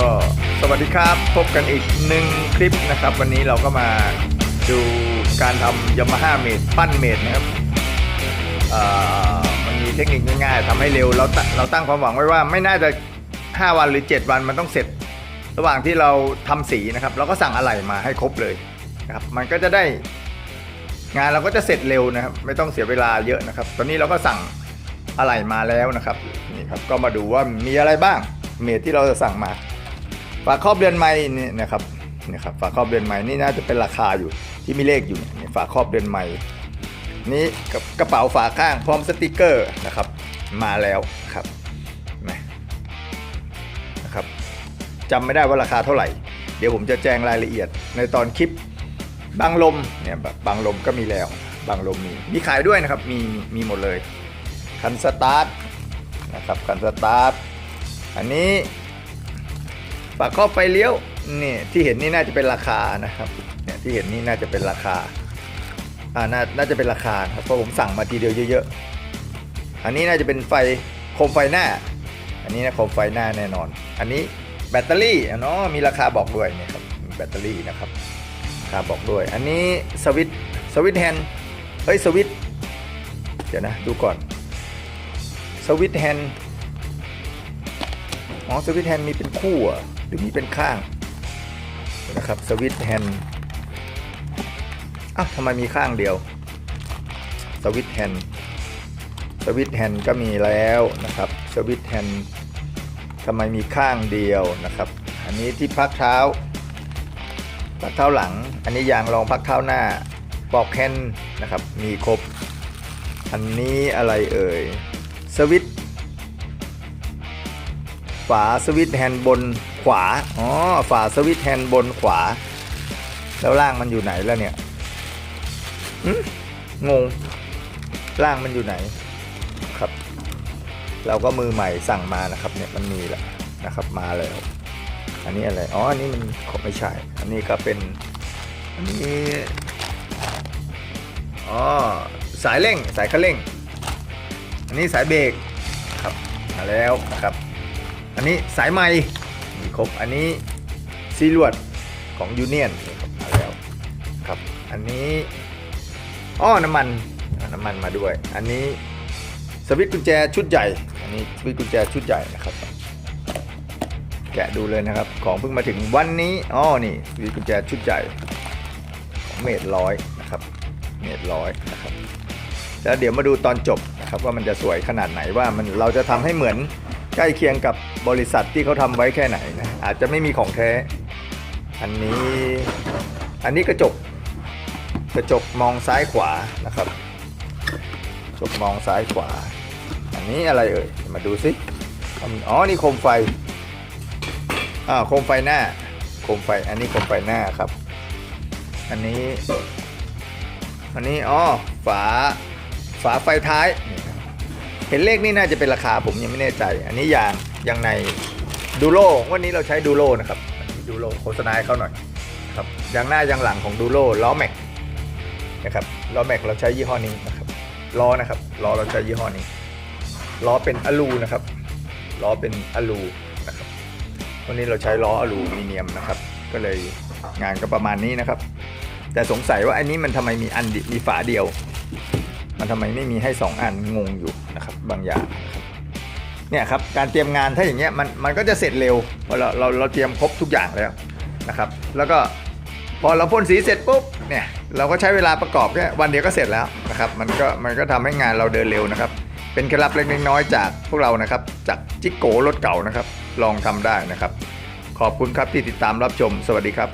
ก็สวัสดีครับ พบกันอีกหนึ่งคลิปนะครับ วันนี้เราก็มาดูการทำยามาฮ่าเมดปั้นเมดนะครับมันมีเทคนิคง่ายๆทำให้เร็วเราเราตั้งความหวังไว้ว่าไม่น่าจะ 5 วันหรือ 7 วันมันต้องเสร็จ ระหว่างที่เราทำสีนะครับ เราก็สั่งอะไหล่มาให้ครบเลยนะครับมันก็จะได้งานเราก็จะเสร็จเร็วนะครับ ไม่ต้องเสียเวลาเยอะนะครับ ตอนนี้เราก็สั่งอะไหล่มาแล้วนะครับนี่ครับก็มาดูว่ามีอะไรบ้างเมดที่เราจะสั่งมา ฝาครอบเรือนไม้นี่นะครับนี่ครับฝาครอบเรือนไม้นี่น่าจะเป็นราคาอยู่ที่มีเลขอยู่เนี่ยฝาครอบเรือนไม้นี่กับกระเป๋าฝาข้างพร้อมสติกเกอร์นะครับ มาแล้วครับนะนะครับจำไม่ได้ว่าราคาเท่าไหร่ เดี๋ยวผมจะแจ้งรายละเอียดในตอนคลิปบางลมเนี่ยแบบบางลมก็มีแล้วบางลมมีมีขายด้วยนะครับมีมีหมดเลยคันสตาร์ทนะครับคันสตาร์ทอันนี้ ฝากครอบไฟเลี้ยวนี่ที่เห็นนี่น่าจะเป็นราคานะครับเนี่ยที่เห็นนี่น่าจะเป็นราคาอ่าน่าน่าจะเป็นราคาครับเพราะผมสั่งมาทีเดียวเยอะๆ อันนี้น่าจะเป็นไฟโคมไฟหน้า อันนี้นะโคมไฟหน้าแน่นอน อันนี้แบตเตอรี่เนาะมีราคาบอกด้วยเนี่ยครับแบตเตอรี่นะครับราคาบอกด้วย อันนี้สวิตสวิตแฮนเฮ้ยสวิตเดี๋ยวนะดูก่อนสวิตแฮน์ อ๋อสวิตแฮนด์มีเป็นคู่หรอะหรือมีเป็นข้างนะครับสวิตแฮนด์อ้าวทำไมมีข้างเดียวสวิตแฮนด์สวิตแฮนด์ก็มีแล้วนะครับสวิตแฮนด์ทำไมมีข้างเดียวนะครับ อันนี้ที่พักเท้าพักเท้าหลัง อันนี้ยางรองพักเท้าหน้าปลอกแฮนนะครับมีครบ อันนี้อะไรเอ่ยสวิต ฝาสวิตช์แฮนด์บนขวา อ๋อ ฝาสวิตช์แฮนด์บนขวา แล้วล่างมันอยู่ไหนแล้วเนี่ยงง ล่างมันอยู่ไหนครับ เราก็มือใหม่สั่งมานะครับ เนี่ยมันมีแล้วนะครับ มาแล้ว อันนี้อะไร อ๋อ อันนี้มันขไม่ใช่ อันนี้ก็เป็น อันนี้ อ๋อ สายเร่ง สายคันเร่ง อันนี้สายเบรกครับ มาแล้วนะครับ อันนี้สายไม้มีครบ อันนี้ซีลวดของยูเนียนครับมาแล้วครับ อันนี้อ้อน้ำมันน้ำมันมาด้วย อันนี้สวิตช์กุญแจชุดใหญ่ อันนี้สวิตช์กุญแจชุดใหญ่นะครับ แกะดูเลยนะครับ ของเพิ่งมาถึงวันนี้อ๋อนี่สวิตช์กุญแจชุดใหญ่ของเมตรร้อยนะครับเมตรร้อยนะครับแล้วเดี๋ยวมาดูตอนจบนะครับว่ามันจะสวยขนาดไหนว่ามันเราจะทำให้เหมือนใก ล้เคียงกับบริษัทที่เขาทำไว้แค่ไหนนะอาจจะไม่มีของแท้ อันนี้อันนี้กระจกกระจกมองซ้ายขวานะครับกระจกมองซ้ายขวา อันนี้อะไรเอ่ยมาดูสิอ๋อนี่โคมไฟอ่าโคมไฟหน้าโคมไฟอันนี้โคมไฟหน้าครับ อันนี้ อันนี้อ๋อฝาฝาไฟท้ายนี่ เห็นเลขนี่น่าจะเป็นราคาผมยังไม่แน่ใจ อันนี้ยางยางในดูโลวันนี้เราใช้ดูโลนะครับดูโลโฆษณาให้เขาหน่อยครับยางหน้ายางหลังของดูโลล้อแม็กนะครับล้อแม็กเราใช้ยี่ห้อนี้นะครับล้อนะครับล้อเราใช้ยี่ห้อนี้ล้อเป็นอลูนะครับล้อเป็นอลูนะครับวันนี้เราใช้ล้ออลูมิเนียมนะครับ ก็เลยงานก็ประมาณนี้นะครับ แต่สงสัยว่าอันนี้มันทำไมมีอันมีฝาเดียว มันทำไมไม่มีให้ 2 อันงงอยู่นะครับบางอย่างเนี่ยครับการเตรียมงานถ้าอย่างเงี้ยมันมันก็จะเสร็จเร็วเพราะเราเราเราเตรียมครบทุกอย่างแล้วนะครับ แล้วก็พอเราพ่นสีเสร็จปุ๊บเนี่ยเราก็ใช้เวลาประกอบแค่วันเดียวก็เสร็จแล้วนะครับมันก็มันก็ทำให้งานเราเดินเร็วนะครับ เป็นเคล็ดลับเล็กน้อยจากพวกเรานะครับจากจิกโกรถเก่านะครับ ลองทำได้นะครับ ขอบคุณครับที่ติดตามรับชม สวัสดีครับ